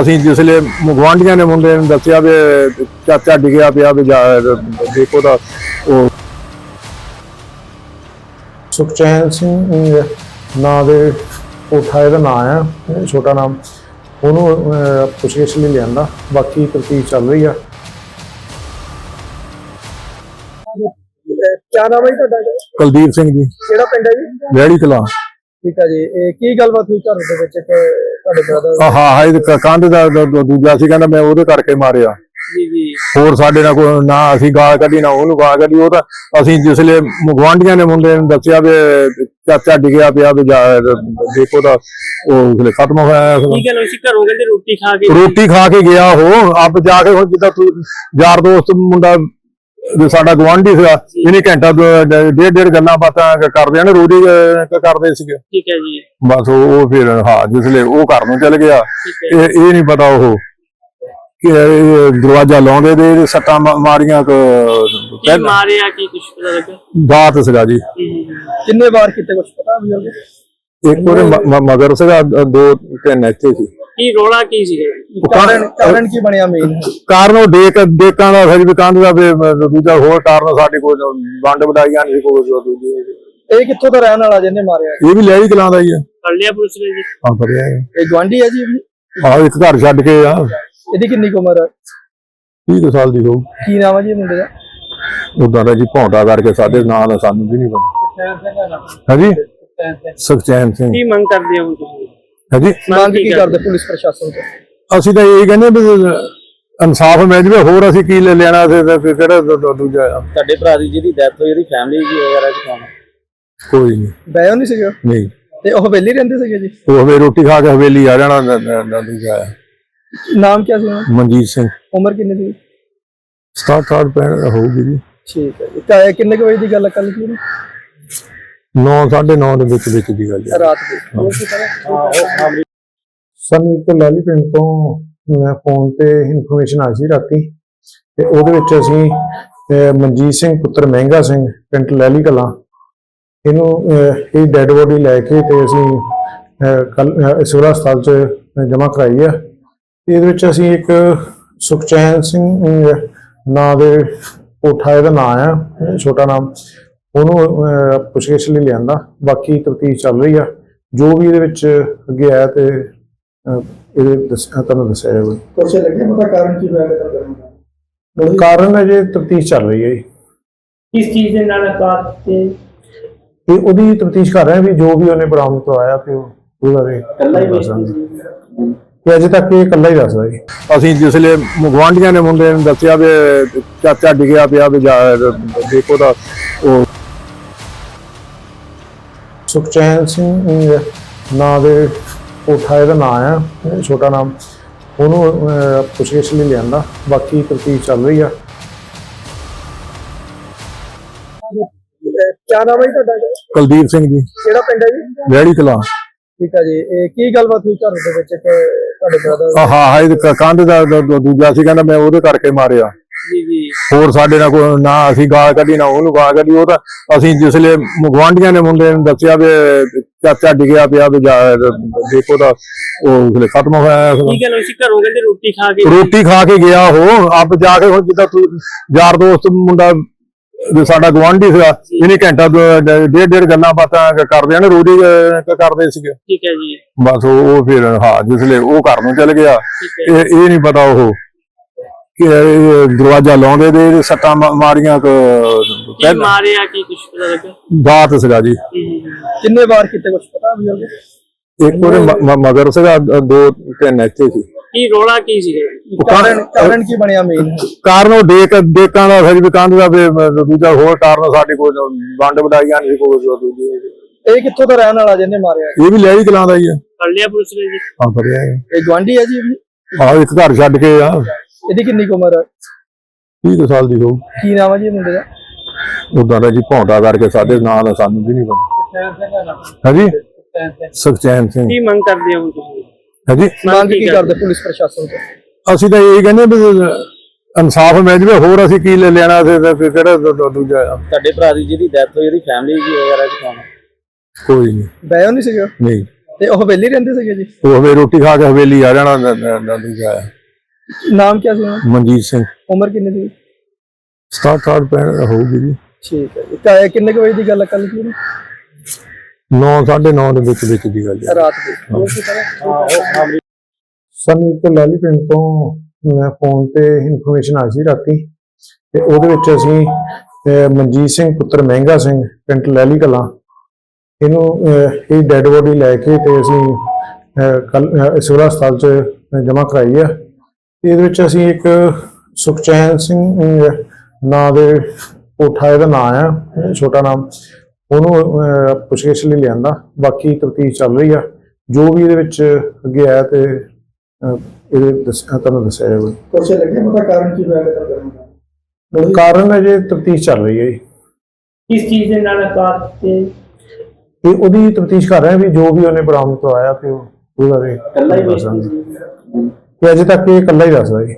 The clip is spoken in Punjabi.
ਅਸੀਂ ਜਿਸਲੇ ਗਵਾਂਢੀਆਂ ਨੇ ਮੁੰਡੇ ਨੂੰ ਦੱਸਿਆ ਵੀ ਚਾਚਾ ਡਿੱਗਿਆ ਪਿਆ ਵੀ ਜਾ- ਦੇਖੋ ਤਾਂ ਉਹ। ਸੁਖਚੈਨ ਸਿੰਘ ਨਾਂ ਦੇ ਕੋਠਾ ਇਹਦਾ ਨਾਂ ਆ ਛੋਟਾ ਨਾਮ। ਉਹਨੂੰ ਪੁੱਛਗਿੱਛ ਲਈ ਲਿਆਂਦਾ ਬਾਕੀ ਤਫਤੀਸ਼ ਚੱਲ ਰਹੀ ਆ। ਕਿਆ ਨਾਮ ਹੈ ਤੁਹਾਡਾ? ਕੁਲਦੀਪ ਸਿੰਘ ਜੀ। ਕਿਹੜਾ ਪਿੰਡ ਹੈ ਜੀ? ਰੈੜੀ ਕਲਾ ਠੀਕ ਹੈ ਜੀ। ਇਹ ਕੀ ਗੱਲਬਾਤ ਹੋਈ ਘਰ ਦੇ ਵਿੱਚ ਕਿ ਤੁਹਾਡੇ ਬ੍ਰਦਰ ਆਹ ਹਾਂ ਇਹ ਕੰਧ ਦਾ ਦ- ਦ- ਦੂਜਾ ਸੀ ਕਹਿੰਦਾ ਮੈਂ ਉਹਦੇ ਕਰਕੇ ਮਾਰਿਆ। ਜੀ ਜੀ। ਹੋਰ ਸਾਡੇ ਨਾਲ ਕੋਈ ਨਾ ਅਸੀਂ ਗਾਲ ਕੱਢੀ ਨਾ ਉਹਨੂੰ ਗਾਲ ਕੱਢੀ ਉਹ ਤਾਂ ਅਸੀਂ ਜਿਸਲੇ ਗਵਾਂਢੀਆਂ ਨੇ ਮੁੰਡੇ ਨੂੰ ਦੱਸਿਆ ਵੀ ਚਾਚਾ ਡਿੱਗਿਆ ਪਿਆ ਵੀ ਜਾ- ਦੇਖੋ ਤਾਂ ਉਹ ਉਸਲੇ ਖਤਮ ਹੋਇਆ ਸੀ। ਕੀ ਗੱਲ ਹੋਈ ਸੀ? ਘਰੋਂ ਕਹਿੰਦੇ ਰੋਟੀ ਖਾ ਕੇ? ਰੋਟੀ ਖਾ ਕੇ ਗਿਆ ਉਹ ਆਪ ਜਾ ਕੇ ਹੁਣ ਜਿੱਦਾਂ ਤੂੰ ਯਾਰ ਦੋਸਤ ਮੁੰਡਾ ਸਾਡਾ ਗਵਾਂਢੀ ਸੀਗਾ ਇਹਨੇ ਘੰਟਾ ਡੇਢ ਡੇਢ ਗੱਲਾਂ ਬਾਤਾਂ ਕਰਦੇ ਨਾ ਰੋਟੀ ਅਹ, ਕਰਦੇ ਸੀਗੇ। ਠੀਕ ਹੈ ਜੀ। ਬਸ ਉਹ ਫਿਰ ਹਾਂ ਜਿਸਲੇ ਉਹ ਘਰ ਨੂੰ ਚਲ ਗਿਆ ਇਹ ਇਹ ਨਹੀਂ ਪਤਾ ਉਹ ਕਿ ਦਰਵਾਜ਼ਾ ਲਾਉਂਦੇ ਦੇ ਸੱਟਾਂ ਮਾਰੀਆਂ ਕ ਮਾਰਿਆ ਕੀ ਕੁਛ ਪਤਾ ਲੱਗਾ ਬਾਤ ਸੀਗਾ ਜੀ। ਕਿੰਨੇ ਵਾਰ ਕੀਤੇ ਕੁਝ ਪਤਾ ਬਜ਼ੁਰਗ ਇੱਕ ਉਹਦੇ ਮਗਰ ਸੀਗਾ ਦ- ਦੋ ਤਿੰਨ ਇੱਥੇ ਸੀ। ਕੀ ਰੋਲਾ ਕੀ ਸੀ? ਕਾਰਨ ਕਾਰਨ ਕਾਰਨ ਕੀ ਬਣਿਆ ਮੇਨ ਕਾਰਨ ਉਹ ਡੇਕ ਡੇਕਾਂ ਦਾ ਫਿਰ ਵੀ ਕੰਧ ਦਾ ਦੂਜਾ ਹੋਰ ਕਾਰਨ ਸਾਡੇ ਕੋਲ ਵੰਡ ਵਡਾਈਆਂ ਨਹੀਂ ਕੋਈ ਦੂਜੀ ਇਹ ਕਿੱਥੋਂ ਦਾ ਰਹਿਣ ਵਾਲਾ ਜਿਹਨੇ ਮਾਰਿਆ? ਇਹ ਵੀ ਲੈੜੀ ਕਲਾਂ ਦਾ ਹੀ ਆ। ਫੜ ਲਿਆ ਪੁਲਿਸ ਨੇ ਜੀ। ਹਾਂ ਫੜਿਆ ਹੈ। ਇਹ ਗਵਾਂਢੀ ਹੈ ਜੀ? ਆਹ ਇੱਕ ਘਰ ਛੱਡ ਕੇ ਆ। ਇਹਦੀ ਕਿੰਨੀ ਕੁ ਉਮਰ ਹੈ 30 ਕੁ ਸਾਲ ਦੀ ਹੋਊ ਕੀ ਨਾਮ ਹੈ ਜੀ ਮੁੰਡੇ ਦਾ? ਉਦਾਂ ਦਾ ਜੀ ਭੌਂਟਾ ਕਰਕੇ ਸਾਡੇ ਨਾਂ ਦਾ ਸਾਨੂੰ ਵੀ ਨਹੀਂ ਪਤਾ। ਹਾਂਜੀ? ਸੁਖਚੈਨ ਸਿੰਘ। ਕੀ ਮੰਗ ਕਰਦੇ ਹੋ ਤੁਸੀਂ? ਹਾਂਜੀ? ਮੰਗ ਕੀ ਕਰਦੇ ਪੁਲਿਸ ਪ੍ਰਸ਼ਾਸਨ ਤੋਂ? ਅਸੀਂ ਤਾਂ ਇਹ ਕਹਿੰਦੇ ਵੀ ਇਨਸਾਫ ਮਿਲ ਜਵੇ ਹੋਰ ਅਸੀਂ ਕੀ ਲੈ ਲੈਣਾ ਸੀ ਤੇ ਫਿਰ ਕਿਹੜਾ ਦੂਜਾ? ਤੁਹਾਡੇ ਭਰਾ ਦੀ ਜਿਹਦੀ ਡੈਥ ਹੋਈ ਉਹਦੀ ਫੈਮਿਲੀ ਜੀ ਵਗੈਰਾ ਚ ਕੌਣ? ਕੋਈ ਨਹੀਂ। ਬੈਓ ਨਹੀਂ ਸੀਗੇ? ਨਹੀਂ। ਤੇ ਉਹ ਹਵੇਲੀ ਰਹਿੰਦੇ ਸੀਗੇ ਜੀ? ਉਹ ਹਵੇ ਰੋਟੀ ਖਾ ਕੇ ਹਵੇਲੀ ਆ ਜਾਣਾ ਨ- ਨ- ਨ- ਦੂਜਾ ਆ। ਨਾਮ ਕੀ ਸੀ? ਮਨਜੀਤ ਸਿੰਘ। ਉਮਰ ਕਿੰਨੀ ਸੀ? 67 ਸਾਲ ਪੈਣ ਹੋਊਗੀ ਜੀ। ਠੀਕ ਹੈ ਕਿੰਨੇ ਕੁ ਵਜੇ ਦੀ ਗੱਲ ਕੱਲ ਕੀ 9 9:30 ਦੇ ਵਿੱਚ ਵਿੱਚ ਦੀ ਗੱਲ ਹੈ। ਰਾਤ ਦੀ। ਸਾਨੂੰ ਇੱਕ ਲਾਲੀ ਪਿੰਡ ਤੋਂ ਫੋਨ ਤੇ ਇਨਫੋਰਮੇਸ਼ਨ ਆਈ ਸੀ ਰਾਤੀ। ਤੇ ਉਹਦੇ ਵਿੱਚ ਅਸੀਂ ਅਹ, ਮਨਜੀਤ ਸਿੰਘ ਪੁੱਤਰ ਮਹਿੰਗਾ ਸਿੰਘ ਪਿੰਡ ਲੈਲੀ ਕਲਾਂ। ਇਹਨੂੰ ਇਹ ਡੈੱਡ ਬੋਡੀ ਲੈ ਕੇ ਤੇ ਅਸੀਂ ਕੱਲ ਸਿਵਲ ਹਸਪਤਾਲ ਚ ਜਮ੍ਹਾਂ ਕਰਾਈ ਆ। ਇਹਦੇ ਵਿੱਚ ਅਸੀਂ ਇੱਕ ਸੁਖਚੈਨ ਸਿੰਘ ਨਾਂ ਦੇ ਕੋਠਾ ਇਹਦਾ ਨਾਂ ਆ ਇਹ ਛੋਟਾ ਨਾਮ। ਉਹਨੂੰ ਪੁੱਛਗਿੱਛ ਲਈ ਲਿਆਂਦਾ। ਬਾਕੀ ਤਫਤੀਸ਼ ਚੱਲ ਰਹੀ ਆ। ਜੋ ਵੀ ਇਹਦੇ ਵਿੱਚ ਅੱਗੇ ਆਇਆ ਤੇ ਇਹਦੇ ਦੱਸ- ਤੁਹਾਨੂੰ ਦੱਸਿਆ ਜਾਊਗਾ। ਕੁਛ ਲੱਗੇ ਪਤਾ ਕਾਰਨ ਕੀ ਹੋਇਆ ਕਿਦਾਂ ਕਾਰਨ ਅਜੇ ਤਫਤੀਸ਼ ਚੱਲ ਰਹੀ ਹੈ ਜੀ। ਕਿਸ ਚੀਜ਼ ਦੇ ਨਾਲ ਕਾਰ ਤੇ? ਤੇ ਉਹਦੀ ਤਫਤੀਸ਼ ਕਰ ਰਹੇ ਵੀ ਜੋ ਵੀ ਉਹਨੇ ਬਰਾਮਦ ਕਰਵਾਇਆ ਤੇ ਉਹ ਉਹਦੇ ਬਾਰੇ ਇਕੱਲਾ ਹੀ ਵੇਚਦੀ ਤੇ ਅਜੇ ਤੱਕ ਇਹ ਇਕੱਲਾ ਹੀ ਦੱਸਦਾ ਜੀ। ਅਸੀਂ ਜਿਸਲੇ ਗਵਾਂਢੀਆਂ ਨੇ ਮੁੰਡੇ ਨੂੰ ਦੱਸਿਆ ਵੀ ਚਾਚਾ ਡਿੱਗਿਆ ਪਿਆ ਵੀ ਜਾ- ਦੇਖੋ ਤਾਂ ਉਹ ਸੁਖਚੈਨ ਸਿੰਘ ਨਾਂ ਦੇ ਕੋਠਾ ਇਹਦਾ ਨਾਂ ਆ ਛੋਟਾ ਨਾਮ। ਉਹਨੂੰ ਪੁੱਛਗਿੱਛ ਲਈ ਲਿਆਂਦਾ। ਬਾਕੀ ਤਫਤੀਸ਼ ਚੱਲ ਰਹੀ ਆ। ਕਿਆ ਨਾਮ ਹੈ ਜੀ ਤੁਹਾਡਾ? ਕੁਲਦੀਪ ਸਿੰਘ ਜੀ। ਕਿਹੜਾ ਪਿੰਡ ਹੈ ਜੀ? ਰੈੜੀ ਕਲਾਂ। ਠੀਕ ਹੈ ਜੀ। ਇਹ ਕੀ ਗੱਲਬਾਤ ਹੋਈ ਘਰ ਦੇ ਵਿੱਚ? ਕਿ ਤੁਹਾਡੇ ਬ੍ਰਦਰ ਆਹ ਹਾਂ ਇਹ ਕੰਧ ਦ- ਦੂਜਾ ਸੀ ਕਹਿੰਦਾ ਮੈਂ ਉਹਦੇ ਕਰਕੇ ਮਾਰਿਆ। ਜੀ ਜੀ। ਹੋਰ ਸਾਡੇ ਨਾਲ ਕੋਈ ਨਾ ਅਸੀਂ ਗਾਲ ਕੱਢੀ ਨਾ ਉਹਨੂੰ ਗਾਲ ਕੱਢੀ। ਉਹ ਤਾਂ ਅਸੀਂ ਜਿਸਲੇ ਗਵਾਂਢੀਆਂ ਨੇ ਮੁੰਡੇ ਨੂੰ ਦੱਸਿਆ ਵੀ ਚਾਚਾ ਡਿੱਗਿਆ ਪਿਆ ਵੀ ਜਾ- ਦੇਖੋ ਤਾਂ ਉਹ ਉਸਲੇ ਖਤਮ ਹੋਇਆ ਸੀ। ਕੀ ਗੱਲ ਹੋਈ ਸੀ ਘਰੋਂ ਕਹਿੰਦੇ ਰੋਟੀ ਖਾ ਕੇ ਰੋਟੀ ਖਾ ਕੇ ਗਿਆ ਉਹ। ਆਪ ਜਾ ਕੇ ਹੁਣ ਜਿੱਦਾਂ ਤੂੰ ਯਾਰ ਦੋਸਤ ਮੁੰਡਾ ਵੀ ਸਾਡਾ ਗਵਾਂਢੀ ਸੀਗਾ ਇਹਨੇ ਘੰਟਾ ਡੇਢ ਡੇਢ ਗੱਲਾਂ ਬਾਤਾਂ ਕਰਦੇ ਨਾ ਰੋਟੀ ਕਰਦੇ ਸੀਗੇ। ਠੀਕ ਹੈ ਜੀ। ਬਸ ਉਹ ਫਿਰ ਹਾਂ ਜਿਸਲੇ ਉਹ ਘਰ ਨੂੰ ਚਲ ਗਿਆ ਠੀਕ ਹੈ। ਇਹ ਇਹ ਨਹੀਂ ਪਤਾ ਉਹ। ਦਰਵਾਜ਼ਾ ਲਾਉਂਦੇ ਦੇ ਸੱਟਾਂ ਮਾ- ਮਾਰੀਆਂ ਕ ਕੀ ਮਾਰਿਆ ਕੀ ਕੁਛ ਪਤਾ ਲੱਗਾ ਬਾਤ ਸੀਗਾ ਜੀ। ਕਿੰਨੇ ਵਾਰ ਕੀਤੇ ਕੁਝ ਪਤਾ ਬਜ਼ੁਰਗ ਇੱਕ ਉਹਦੇ ਮ- ਮ- ਮਗਰ ਸੀਗਾ ਦ- ਦੋ ਤਿੰਨ ਇੱਥੇ ਸੀ। ਕੀ ਰੋਲਾ ਕੀ ਸੀ ਉਹ ਕਾਰਨ ਕਾਰਨ ਕੀ ਬਣਿਆ ਮੇਨ ਕਾਰਨ ਉਹ ਡੇਕ ਡੇਕਾਂ ਦਾ ਫਿਰ ਵੀ ਕੰਧ ਦਾ ਵੀ ਮ- ਦੂਜਾ ਹੋਰ ਕਾਰਨ ਸਾਡੇ ਕੋਲ ਵੰਡ ਵਡਾਈਆਂ ਨਹੀਂ ਕੋਈ ਦੂਜੀ ਇਹ ਕਿੱਥੋਂ ਦਾ ਰਹਿਣ ਵਾਲਾ ਜਿਹਨੇ ਮਾਰਿਆ? ਇਹ ਵੀ ਲੈੜੀ ਕਲਾਂ ਦਾ ਹੀ ਆ। ਫੜ ਲਿਆ ਪੁਲਿਸ ਨੇ ਜੀ। ਹਾਂ ਫੜਿਆ। ਹੈ ਇਹ ਗਵਾਂਢੀ ਹੈ ਜੀ? ਇਹ ਵੀ? ਆਹ ਇੱਕ ਘਰ ਛੱਡ ਕੇ ਆ। ਇਹਦੀ ਕਿੰਨੀ ਕੁ ਉਮਰ ਹੈ 30 ਕੁ ਸਾਲ ਦੀ ਹੋਊ। ਕੀ ਨਾਮ ਹੈ ਜੀ ਇਹ ਮੁੰਡੇ ਦਾ? ਉਦਾਂ ਦਾ ਜੀ ਭੌਂਟਾ ਕਰਕੇ ਸਾਡੇ ਨਾਂ ਦਾ ਸਾਨੂੰ ਵੀ ਨਹੀਂ ਪਤਾ। ਹਾਂਜੀ? ਸੁਖਚੈਨ ਸਿੰਘ। ਕੀ ਮੰਗ ਕਰਦੇ ਹੋ ਤੁਸੀਂ? ਹਾਂਜੀ? ਮੰਗ ਕੀ ਕਰਦੇ? ਪੁਲਿਸ ਪ੍ਰਸ਼ਾਸਨ ਤੋਂ? ਅਸੀਂ ਤਾਂ ਇਹ ਕਹਿੰਦੇ ਵੀ ਇਨਸਾਫ ਮਿਲ ਜਵੇ ਹੋਰ ਅਸੀਂ ਕੀ ਲੈ ਲੈਣਾ ਸੀ ਤੇ ਫਿਰ ਕਿਹੜਾ ਦੂ- ਦੂ- ਦੂਜਾ ਆ? ਤੁਹਾਡੇ ਭਰਾ ਦੀ ਜਿਹਦੀ ਡੈਥ ਹੋਈ ਉਹਦੀ ਫੈਮਿਲੀ ਜੀ ਵਗੈਰਾ ਚ ਕੌਣ ਹੈ? ਕੋਈ ਨਹੀਂ ਬੈਓ ਨਹੀਂ ਸੀਗੇ? ਨਹੀਂ। ਤੇ ਉਹ ਹਵੇਲੀ ਰਹਿੰਦੇ ਸੀਗੇ ਜੀ? ਉਹ ਹਵੇ ਰੋਟੀ ਖਾ ਕੇ ਹਵੇਲੀ ਆ ਜਾਣਾ ਨ- ਨ- ਨ- ਦੂਜਾ ਨਾਮ ਕੀ ਸੀ ਉਹਨਾਂ ਦਾ? ਮਨਜੀਤ ਸਿੰਘ। ਉਮਰ ਕਿੰਨੀ ਸੀ? 67 68 ਪੈਣ ਹੋਊਗੀ ਜੀ। ਠੀਕ ਹੈ ਜੀ। ਤਾਂ ਇਹ ਕਿੰਨੇ ਕੁ ਵਜੇ ਦੀ ਗੱਲ ਕੱਲ ਕੀ 9 9:30 ਦੇ ਵਿੱਚ ਵਿੱਚ ਦੀ ਗੱਲ ਹੈ। ਰਾਤ ਦੀ। ਹੋਰ ਕੀ ਪਤਾ? ਸਾਨੂੰ ਇੱਕ ਲਾਲੀ ਪਿੰਡ ਤੋਂ ਮੈਂ ਫੋਨ ਤੇ ਇਨਫੋਰਮੇਸ਼ਨ ਆਈ ਸੀ ਰਾਤੀ। ਤੇ ਉਹਦੇ ਵਿੱਚ ਅਸੀਂ ਅਹ, ਮਨਜੀਤ ਸਿੰਘ ਪੁੱਤਰ ਮਹਿੰਗਾ ਸਿੰਘ ਪਿੰਡ ਲੈਲੀ ਕਲਾਂ। ਇਹਨੂੰ ਅਹ, ਇਹ ਡੈੱਡ ਬੋਡੀ ਲੈ ਕੇ ਤੇ ਅਸੀਂ ਕੱਲ ਸਿਵਲ ਹਸਪਤਾਲ ਚ ਜਮ੍ਹਾਂ ਕਰਾਈ ਆ। ਇਹਦੇ ਵਿੱਚ ਅਸੀਂ ਇੱਕ ਸੁਖਚੈਨ ਸਿੰਘ ਨਾਂ ਦੇ ਕੋਠਾ ਇਹਦਾ ਨਾਂ ਆ ਛੋਟਾ ਨਾਮ। ਉਹਨੂੰ ਪੁੱਛਗਿੱਛ ਲਈ ਲਿਆਂਦਾ। ਬਾਕੀ ਤਫਤੀਸ਼ ਚੱਲ ਰਹੀ ਆ। ਜੋ ਵੀ ਇਹਦੇ ਵਿੱਚ ਅੱਗੇ ਆਇਆ ਤੇ ਇਹਦੇ ਤੁਹਾਨੂੰ ਦੱਸਿਆ ਜਾਊਗਾ। ਕੁਛ ਲੱਗਿਆ ਪਤਾ ਕਾਰਨ ਕੀ ਹੋਇਆ ਕਤਲ ਕਰਨ ਦਾ? ਕਾਰਨ ਅਜੇ ਤਫਤੀਸ਼ ਚੱਲ ਰਹੀ ਹੈ ਜੀ। ਕਿਸ ਚੀਜ਼ ਦੇ ਨਾਲ ਕਾਰ ਤੇ? ਇਹ ਉਹਦੀ ਤਫਤੀਸ਼ ਕਰ ਰਹੇ ਆ ਵੀ ਜੋ ਵੀ ਉਹਨੇ ਬਰਾਮਦ ਕਰਵਾਇਆ ਤੇ ਉਹ ਉਹਦਾ ਕੱਲਾ ਹੀ ਤੇ ਅਜੇ ਤੱਕ ਇਹ ਇਕੱਲਾ ਹੀ ਦੱਸਦਾ ਜੀ।